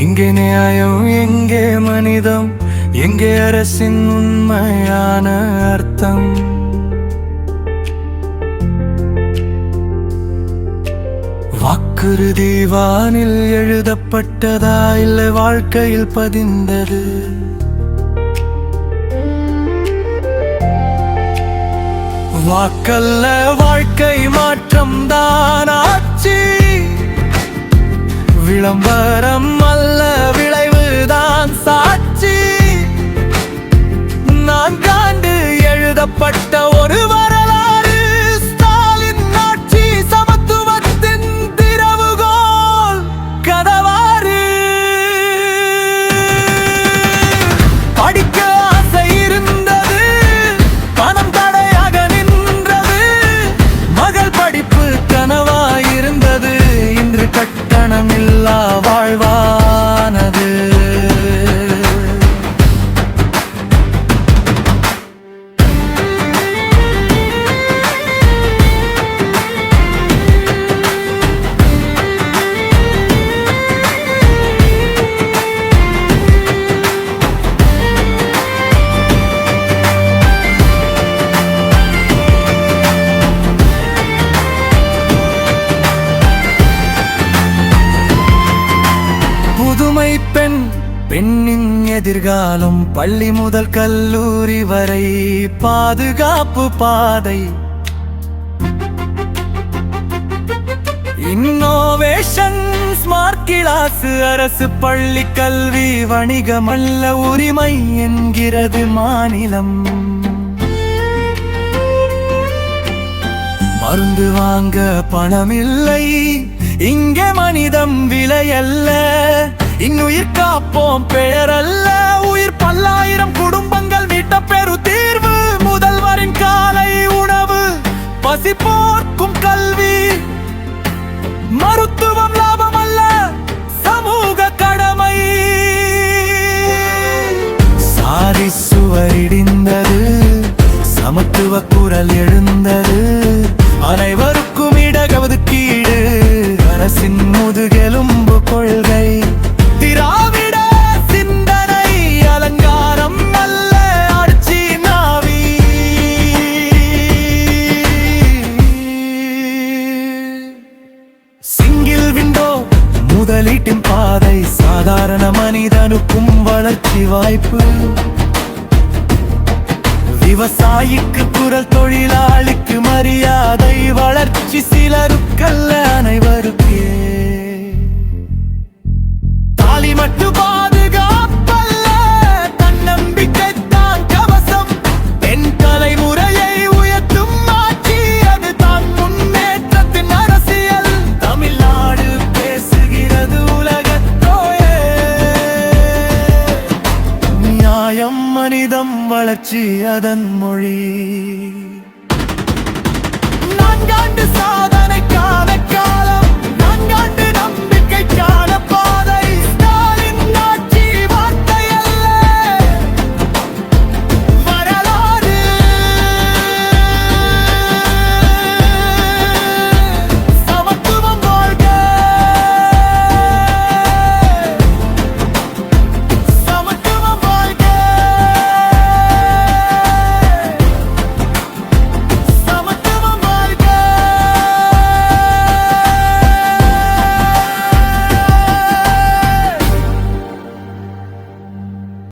எங்கே நியாயம் எங்கே மனிதம் எங்கே அரசின் உண்மையான அர்த்தம்? வாக்குறுதி வானில் எழுதப்பட்டதா இல்லை வாழ்க்கையில் பதிந்தது? வாக்கல்ல வாழ்க்கை மாற்றம் தான் ஆட்சி. விளம்பரம் எழுதப்பட்ட பெண்ணின் எதிர்காலம் பள்ளி முதல் கல்லூரி வரை பாதுகாப்பு பாதை. இன்னோவேஷன் ஸ்மார்ட் கிளாஸ் அரசு பள்ளி கல்வி வணிகம் அல்ல உரிமை என்கிறது மாநிலம். மருந்து வாங்க பணமில்லை இங்கே மனிதம் விலையல்ல இன்னுயிர் காப்போம் பெயரல்ல உயிர் பல்லாயிரம் குடும்பங்கள் மீட்ட பெரு தீர்வு. முதல்வரின் காலை உணவு. பசி போர்க்கும் கல்வி. மருத்துவம் லாபம் அல்ல. சமூக கடமை. சாரி சுவரிடிந்தது. சமத்துவ குரல் எழுந்தது. முதலீட்டின் பாதை சாதாரண மனிதனுக்கும் வளர்ச்சி வாய்ப்பு. விவசாயிக்கு குரல் தொழிலாளிக்கு மரியாதை வளர்ச்சி சிலருக்கல்ல அனைவருக்கே. தாலி மட்டும் வளர்ச்சி அதன் மொழி. நான்காண்டு சாத